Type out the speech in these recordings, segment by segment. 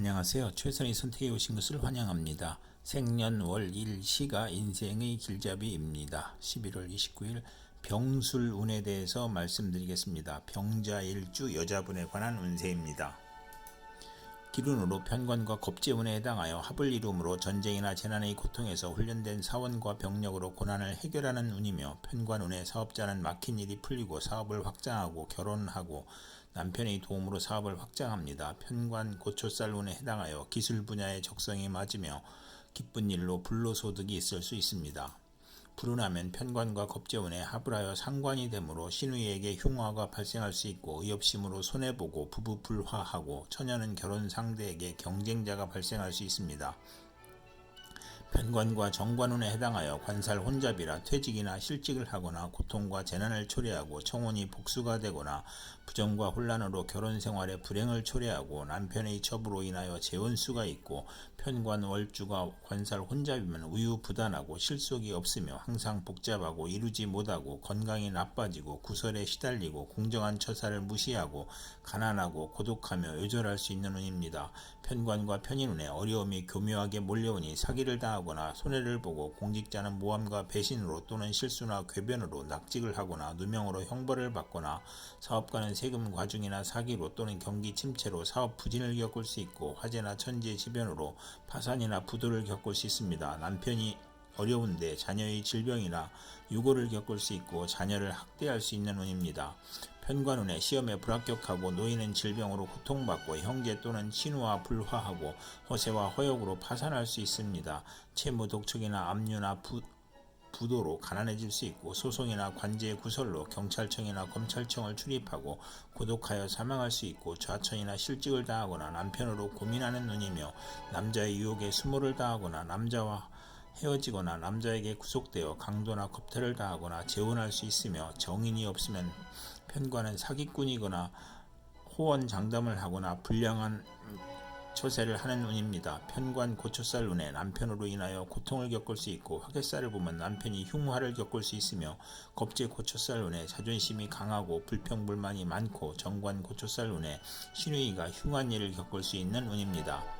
안녕하세요. 최선의 선택에 오신 것을 환영합니다. 생년월 일 시가 인생의 길잡이입니다. 11월 29일 병술 운에 대해서 말씀드리겠습니다. 병자일주 여자분에 관한 운세입니다. 기운으로 편관과 겁재운에 해당하여 합을 이룸으로 전쟁이나 재난의 고통에서 훈련된 사원과 병력으로 고난을 해결하는 운이며 편관운의 사업자는 막힌 일이 풀리고 사업을 확장하고 결혼하고 남편의 도움으로 사업을 확장합니다. 편관 고초살 운에 해당하여 기술 분야의 적성이 맞으며 기쁜 일로 불로소득이 있을 수 있습니다. 불운하면 편관과 겁재운에 합을 하여 상관이 되므로 신우에게 흉화가 발생할 수 있고 의협심으로 손해보고 부부 불화하고 처녀는 결혼 상대에게 경쟁자가 발생할 수 있습니다. 편관과 정관운에 해당하여 관살 혼잡이라 퇴직이나 실직을 하거나 고통과 재난을 초래하고 청혼이 복수가 되거나 부정과 혼란으로 결혼 생활에 불행을 초래하고 남편의 첩으로 인하여 재혼수가 있고 편관 월주가 관살 혼잡이면 우유부단하고 실속이 없으며 항상 복잡하고 이루지 못하고 건강이 나빠지고 구설에 시달리고 공정한 처사를 무시하고 가난하고 고독하며 요절할 수 있는 운입니다. 편관과 편인운에 어려움이 교묘하게 몰려오니 사기를 당하거나 손해를 보고 공직자는 모함과 배신으로 또는 실수나 궤변으로 낙직을 하거나 누명으로 형벌을 받거나 사업가는 세금 과중이나 사기로 또는 경기 침체로 사업 부진을 겪을 수 있고 화재나 천재 지변으로 파산이나 부도를 겪을 수 있습니다. 남편이 어려운데 자녀의 질병이나 유고를 겪을 수 있고 자녀를 학대할 수 있는 운입니다. 편관운에 시험에 불합격하고 노인은 질병으로 고통받고 형제 또는 친우와 불화하고 허세와 허역으로 파산할 수 있습니다. 채무 독촉이나 압류나 부, 부도로 가난해질 수 있고 소송이나 관제 구설로 경찰청이나 검찰청을 출입하고 고독하여 사망할 수 있고 좌천이나 실직을 당하거나 남편으로 고민하는 눈이며 남자의 유혹에 수모를 당하거나 남자와 헤어지거나 남자에게 구속되어 강도나 겁탈을 당하거나 재혼할 수 있으며 정인이 없으면 편관은 사기꾼이거나 호언 장담을 하거나 불량한 처세를 하는 운입니다. 편관 고초살 운에 남편으로 인하여 고통을 겪을 수 있고 화개살을 보면 남편이 흉화를 겪을 수 있으며 겁제 고초살 운에 자존심이 강하고 불평불만이 많고 정관 고초살 운에 신우이가 흉한 일을 겪을 수 있는 운입니다.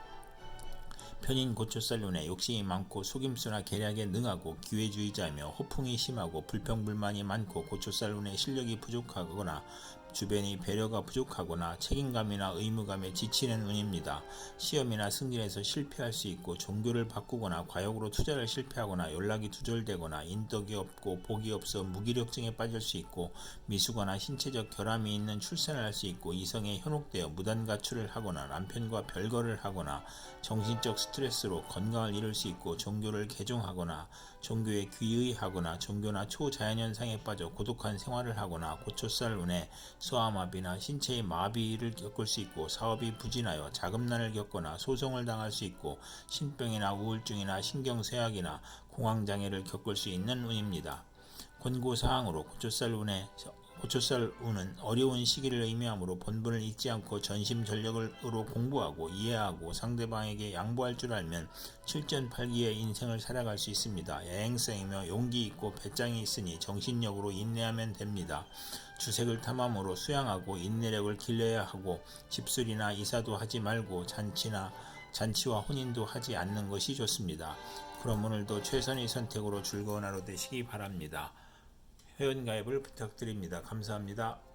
편인 고초살 눈에 욕심이 많고 속임수나 계략에 능하고 기회주의자이며 호풍이 심하고 불평불만이 많고 고초살 눈에 실력이 부족하거나 주변이 배려가 부족하거나 책임감이나 의무감에 지치는 운입니다. 시험이나 승진에서 실패할 수 있고 종교를 바꾸거나 과욕으로 투자를 실패하거나 연락이 두절되거나 인덕이 없고 복이 없어 무기력증에 빠질 수 있고 미수거나 신체적 결함이 있는 출산을 할 수 있고 이성에 현혹되어 무단 가출을 하거나 남편과 별거를 하거나 정신적 스트레스로 건강을 잃을 수 있고 종교를 개종하거나 종교에 귀의하거나 종교나 초자연현상에 빠져 고독한 생활을 하거나 고초살 운에 소아마비나 신체의 마비를 겪을 수 있고 사업이 부진하여 자금난을 겪거나 소송을 당할 수 있고 신병이나 우울증이나 신경쇠약이나 공황장애를 겪을 수 있는 운입니다. 권고사항으로 고초살 운에 고초살 운은 어려운 시기를 의미하므로 본분을 잊지 않고 전심전력으로 공부하고 이해하고 상대방에게 양보할 줄 알면 7전8기의 인생을 살아갈 수 있습니다. 야행성이며 용기 있고 배짱이 있으니 정신력으로 인내하면 됩니다. 주색을 탐함으로 수양하고 인내력을 길러야 하고 집술이나 이사도 하지 말고 잔치나 잔치와 혼인도 하지 않는 것이 좋습니다. 그럼 오늘도 최선의 선택으로 즐거운 하루 되시기 바랍니다. 회원가입을 부탁드립니다. 감사합니다.